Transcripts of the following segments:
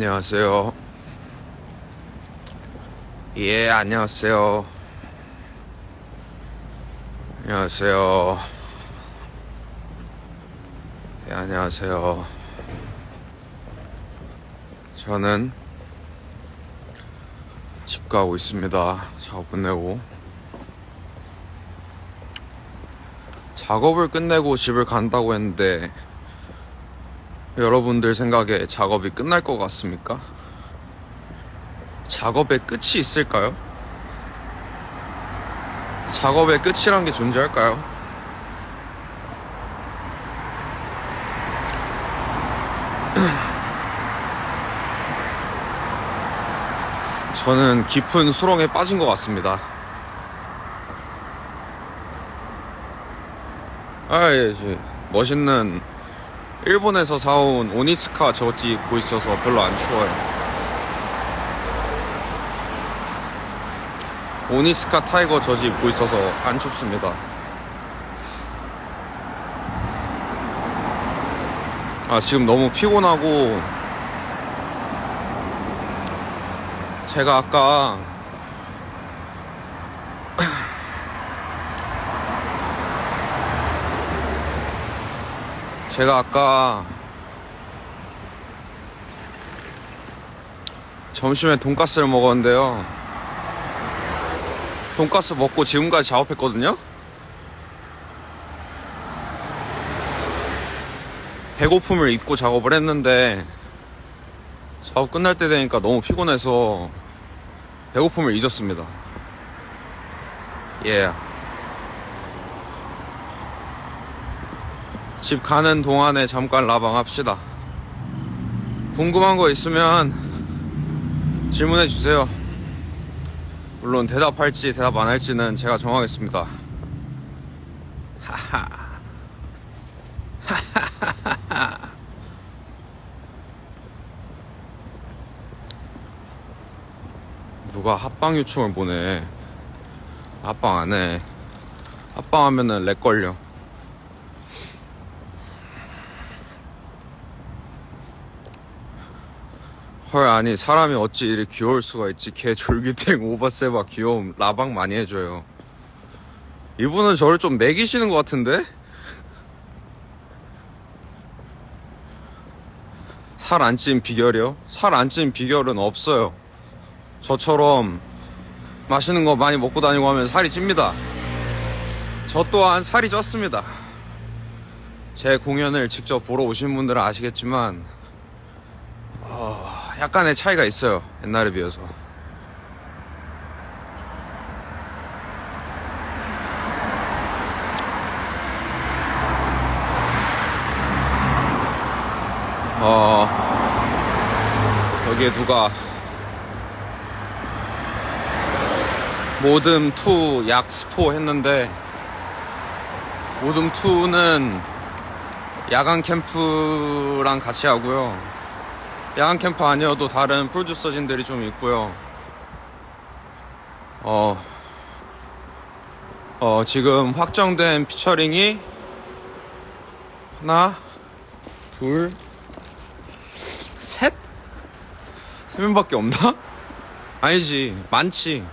안녕하세요. 예, 안녕하세요. 안녕하세요. 예, 안녕하세요. 저는 집 가고 있습니다. 작업 끝내고. 작업을 끝내고 집을 간다고 했는데, 여러분들 생각에 작업이 끝날 것 같습니까? 작업의 끝이 있을까요? 작업의 끝이란 게 존재할까요? 저는 깊은 수렁에 빠진 것 같습니다. 아, 예, 예. 멋있는 일본에서 사온 오니츠카 저지 입고 있어서 별로 안 추워요. 오니스카 타이거 저지 입고 있어서 안 춥습니다. 아, 지금 너무 피곤하고, 제가 아까, 제가 아까, 점심에 돈가스를 먹었는데요. 돈가스 먹고 지금까지 작업했거든요? 배고픔을 잊고 작업을 했는데 작업 끝날 때 되니까 너무 피곤해서 배고픔을 잊었습니다. 예. 집 가는 동안에 잠깐 라방 합시다. 궁금한 거 있으면 질문해 주세요. 물론 대답할지 대답 안 할지는 제가 정하겠습니다. 누가 합방 요청을 보내. 합방 안 해. 합방하면은 렉 걸려. 헐 아니 사람이 어찌 이리 귀여울 수가 있지? 개 졸기탱 오바세바 귀여움 라방 많이 해줘요. 이분은 저를 좀 매기시는 것 같은데? 살 안 찐 비결이요? 살 안 찐 비결은 없어요. 저처럼 맛있는 거 많이 먹고 다니고 하면 살이 찝니다. 저 또한 살이 쪘습니다. 제 공연을 직접 보러 오신 분들은 아시겠지만 약간의 차이가 있어요. 옛날에 비해서. 어, 여기에 누가 모듬 2 약스포 했는데 모듬 2는 야간 캠프랑 같이 하고요. 야간 캠프 아니어도 다른 프로듀서진들이 좀 있고요. 어, 어, 지금 확정된 피처링이 하나, 둘, 셋? 세 명밖에 없나? 아니지, 많지.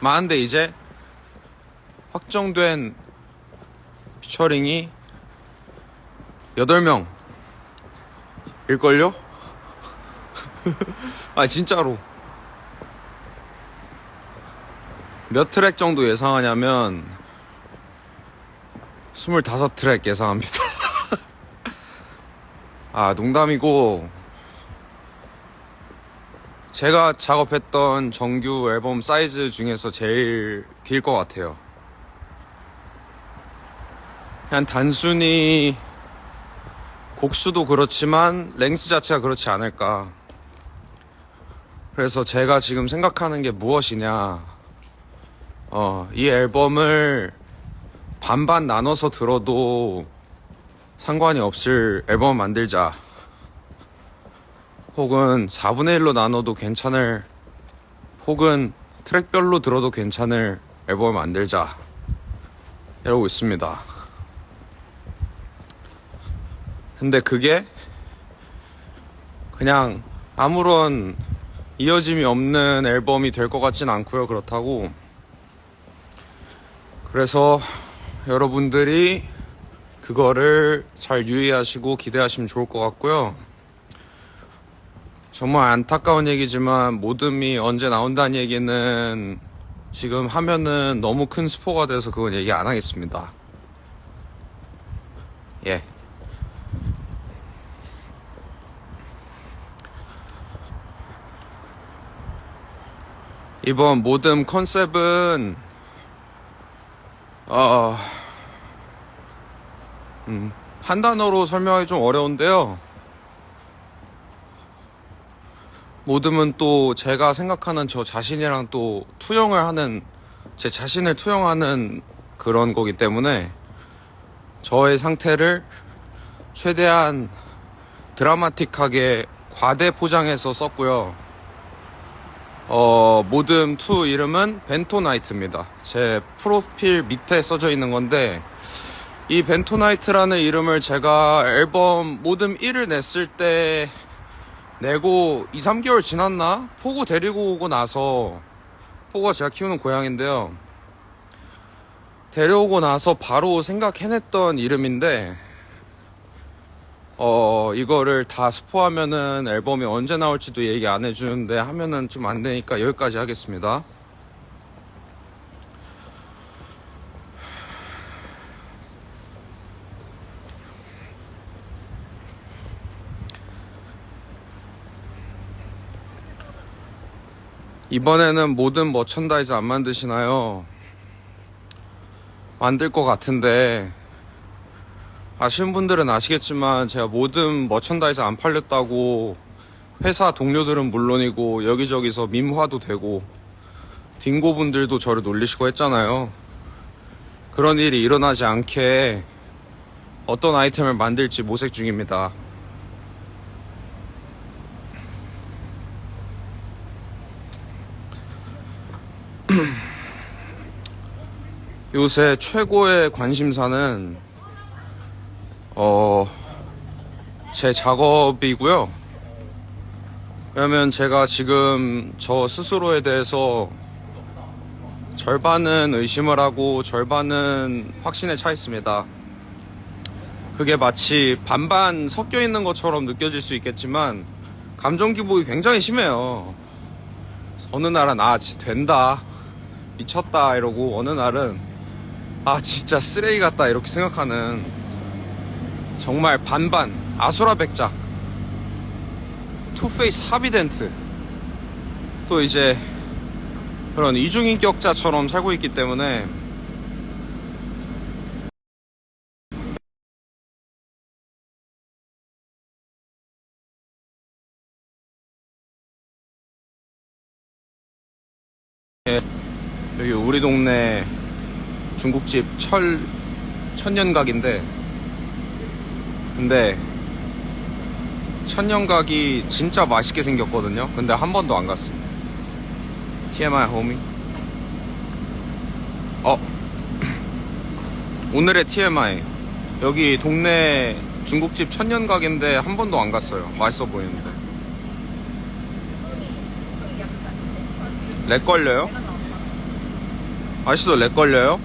많은데 이제 확정된 피처링이 여덟 명 일걸요? 아 진짜로. 몇 트랙 정도 예상하냐면 25트랙 예상합니다. 아 농담이고 제가 작업했던 정규 앨범 사이즈 중에서 제일 길 것 같아요. 그냥 단순히 곡수도 그렇지만 랭스 자체가 그렇지 않을까 그래서 제가 지금 생각하는 게 무엇이냐. 어, 이 앨범을 반반 나눠서 들어도 상관이 없을 앨범 만들자. 혹은 4분의 1로 나눠도 괜찮을, 혹은 트랙별로 들어도 괜찮을 앨범을 만들자. 이러고 있습니다. 근데 그게 그냥 아무런 이어짐이 없는 앨범이 될 것 같진 않고요. 그렇다고. 그래서 여러분들이 그거를 잘 유의하시고 기대하시면 좋을 것 같고요. 정말 안타까운 얘기지만 모듬이 언제 나온다는 얘기는 지금 하면은 너무 큰 스포가 돼서 그건 얘기 안 하겠습니다. 예. 이번 모듬 컨셉은 어, 음, 한 단어로 설명하기 좀 어려운데요. 모듬은 또 제가 생각하는 저 자신이랑 또 투영을 하는 제 자신을 투영하는 그런 거기 때문에 저의 상태를 최대한 드라마틱하게 과대 포장해서 썼고요. 어, 모듬 2 이름은 벤토나이트입니다. 제 프로필 밑에 써져 있는 건데, 이 벤토나이트라는 이름을 제가 앨범 모듬 1을 냈을 때 내고 2, 3개월 지났나? 포구 데리고 오고 나서, 포구가 제가 키우는 고양인데요. 데려오고 나서 바로 생각해냈던 이름인데, 어, 이거를 다 스포하면은 앨범이 언제 나올지도 얘기 안 해주는데 하면은 좀 안 되니까 여기까지 하겠습니다. 이번에는 모든 머천다이즈 안 만드시나요? 만들 것 같은데 아시는 분들은 아시겠지만 제가 모든 머천다이즈 안 팔렸다고 회사 동료들은 물론이고 여기저기서 밈화도 되고 딩고 분들도 저를 놀리시고 했잖아요. 그런 일이 일어나지 않게 어떤 아이템을 만들지 모색 중입니다. 요새 최고의 관심사는 어, 제 작업이고요. 왜냐면 제가 지금 저 스스로에 대해서 절반은 의심을 하고 절반은 확신에 차 있습니다. 그게 마치 반반 섞여 있는 것처럼 느껴질 수 있겠지만 감정 기복이 굉장히 심해요. 어느 날은 아, 된다. 미쳤다. 이러고 어느 날은 아, 진짜 쓰레기 같다. 이렇게 생각하는 정말 반반 아수라 백작 투페이스 하비덴트 또 이제 그런 이중인격자처럼 살고 있기 때문에 여기 우리 동네 중국집 철 천년각인데 근데 천년각이 진짜 맛있게 생겼거든요. 근데 한 번도 안 갔어요. TMI 호미. 어. 오늘의 TMI. 여기 동네 중국집 천년각인데 한 번도 안 갔어요. 맛있어 보이는데. 렉 걸려요? 아저씨도 렉 걸려요?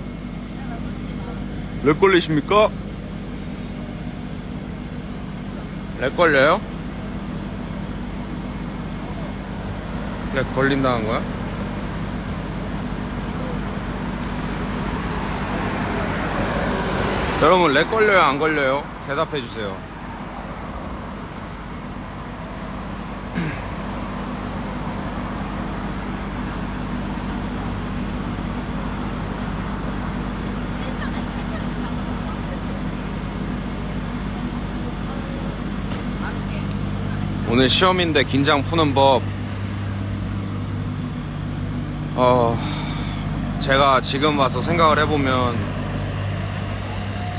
렉 걸리십니까? 렉 걸려요? 렉 걸린다는 거야? 여러분 렉 걸려요 안 걸려요? 대답해 주세요. 오늘 시험인데 긴장 푸는 법. 어, 제가 지금 와서 생각을 해보면,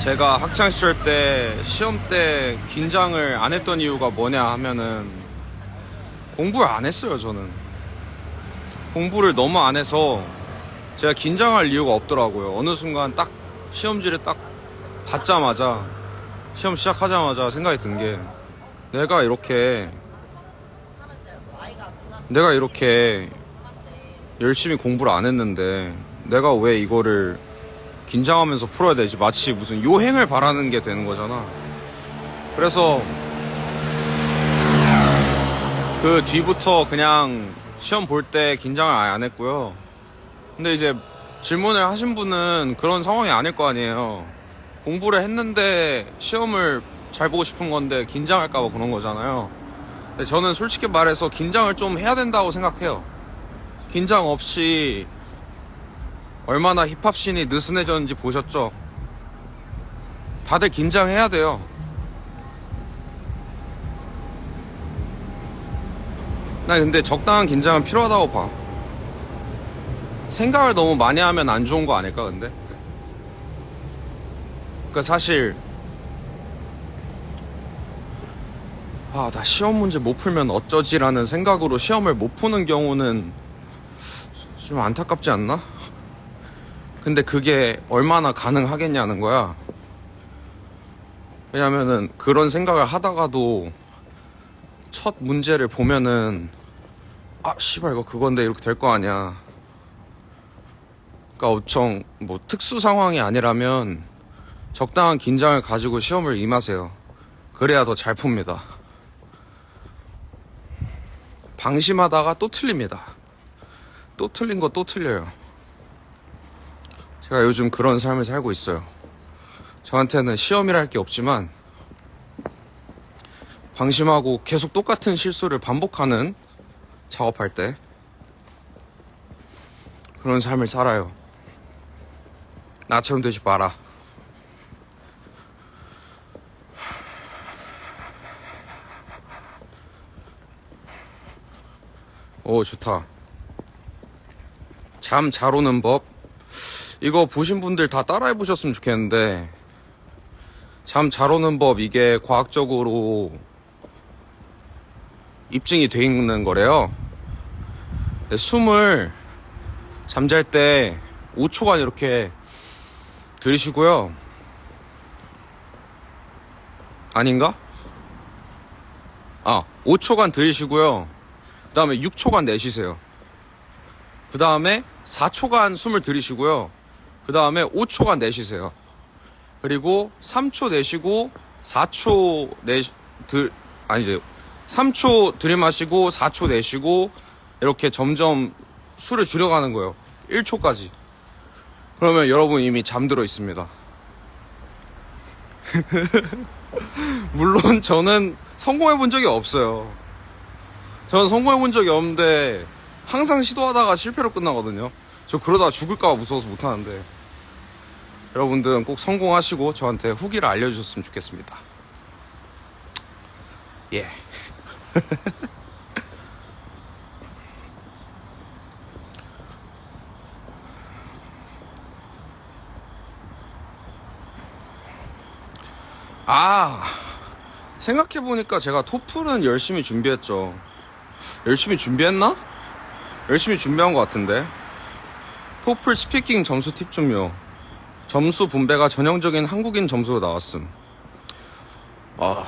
제가 학창시절 때, 시험 때 긴장을 안 했던 이유가 뭐냐 하면은, 공부를 안 했어요, 저는. 공부를 너무 안 해서, 제가 긴장할 이유가 없더라고요. 어느 순간 딱, 시험지를 딱 받자마자, 시험 시작하자마자 생각이 든 게, 내가 이렇게 내가 이렇게 열심히 공부를 안 했는데 내가 왜 이거를 긴장하면서 풀어야 되지? 마치 무슨 요행을 바라는 게 되는 거잖아. 그래서 그 뒤부터 그냥 시험 볼 때 긴장을 아예 안 했고요. 근데 이제 질문을 하신 분은 그런 상황이 아닐 거 아니에요. 공부를 했는데 시험을 잘 보고 싶은 건데 긴장할까봐 그런 거잖아요. 근데 저는 솔직히 말해서 긴장을 좀 해야 된다고 생각해요. 긴장 없이 얼마나 힙합씬이 느슨해졌는지 보셨죠? 다들 긴장해야 돼요. 나 근데 적당한 긴장은 필요하다고 봐. 생각을 너무 많이 하면 안 좋은 거 아닐까, 근데? 그니까 사실, 아, 나 시험 문제 못 풀면 어쩌지라는 생각으로 시험을 못 푸는 경우는 좀 안타깝지 않나? 근데 그게 얼마나 가능하겠냐는 거야. 왜냐면은 그런 생각을 하다가도 첫 문제를 보면은 아 씨발 이거 그건데 이렇게 될 거 아니야. 그러니까 엄청 뭐 특수 상황이 아니라면 적당한 긴장을 가지고 시험을 임하세요. 그래야 더 잘 풉니다. 방심하다가 또 틀립니다. 또 틀린 거 또 틀려요. 제가 요즘 그런 삶을 살고 있어요. 저한테는 시험이랄 게 없지만 방심하고 계속 똑같은 실수를 반복하는 작업할 때 그런 삶을 살아요. 나처럼 되지 마라. 오, 좋다. 잠 잘 오는 법. 이거 보신 분들 다 따라해 보셨으면 좋겠는데, 잠 잘 오는 법, 이게 과학적으로 입증이 돼 있는 거래요. 숨을 잠잘 때 5초간 이렇게 들이쉬고요. 아닌가? 아, 5초간 들이쉬고요. 그 다음에 6초간 내쉬세요. 그 다음에 4초간 숨을 들이쉬고요. 그 다음에 5초간 내쉬세요. 그리고 3초 내쉬고 4초 내쉬, 들, 아니지. 3초 들이마시고 4초 내쉬고 이렇게 점점 술을 줄여가는 거예요. 1초까지. 그러면 여러분 이미 잠들어 있습니다. 물론 저는 성공해 본 적이 없어요. 저는 성공해 본 적이 없는데 항상 시도하다가 실패로 끝나거든요. 저 그러다가 죽을까 봐 무서워서 못 하는데 여러분들은 꼭 성공하시고 저한테 후기를 알려주셨으면 좋겠습니다. 예. 아, 생각해보니까 제가 토플은 열심히 준비했죠. 열심히 준비했나? 열심히 준비한 것 같은데. 토플 스피킹 점수 팁 좀요. 점수 분배가 전형적인 한국인 점수로 나왔음. 아,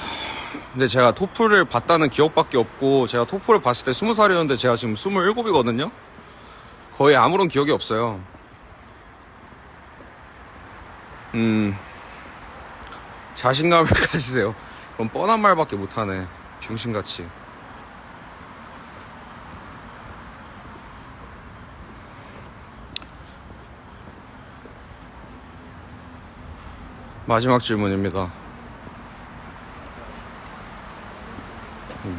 근데 제가 토플을 봤다는 기억밖에 없고, 제가 토플을 봤을 때 20살이었는데 제가 지금 27이거든요? 거의 아무런 기억이 없어요. 음, 자신감을 가지세요. 그럼 뻔한 말밖에 못하네. 병신같이. 마지막 질문입니다.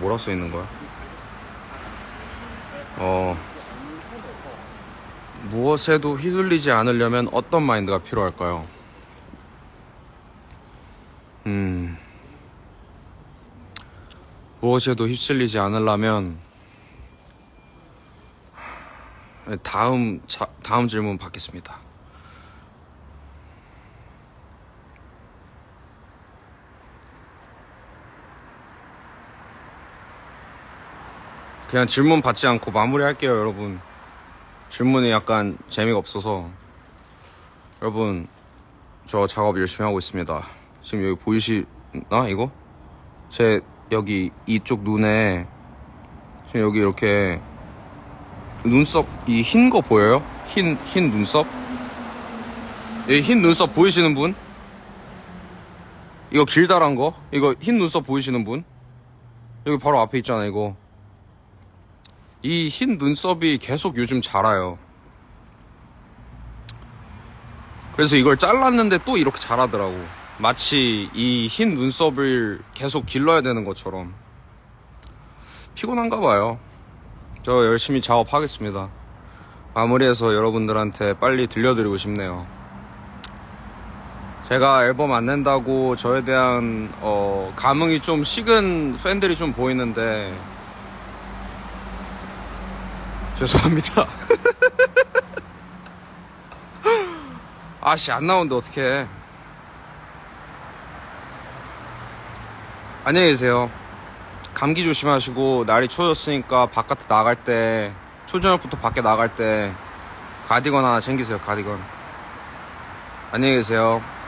뭐라 써 있는 거야? 어, 무엇에도 휘둘리지 않으려면 어떤 마인드가 필요할까요? 음, 무엇에도 휩쓸리지 않으려면 다음 자, 다음 질문 받겠습니다. 그냥 질문 받지 않고 마무리할게요, 여러분. 질문이 약간 재미가 없어서. 여러분, 저 작업 열심히 하고 있습니다. 지금 여기 보이시나, 이거? 제 여기 이쪽 눈에 지금 여기 이렇게 눈썹 이 흰 거 보여요? 흰 흰 눈썹? 이 흰 눈썹 보이시는 분? 이거 길다란 거? 이거 흰 눈썹 보이시는 분? 여기 바로 앞에 있잖아 이거 이 흰 눈썹이 계속 요즘 자라요. 그래서 이걸 잘랐는데 또 이렇게 자라더라고. 마치 이 흰 눈썹을 계속 길러야 되는 것처럼. 피곤한가 봐요. 저 열심히 작업하겠습니다. 마무리해서 여러분들한테 빨리 들려드리고 싶네요. 제가 앨범 안 낸다고 저에 대한 어, 감흥이 좀 식은 팬들이 좀 보이는데 죄송합니다. 아씨 안 나오는데 어떡해. 안녕히 계세요. 감기 조심하시고 날이 추워졌으니까 바깥에 나갈 때 초저녁부터 밖에 나갈 때 가디건 하나 챙기세요. 가디건. 안녕히 계세요.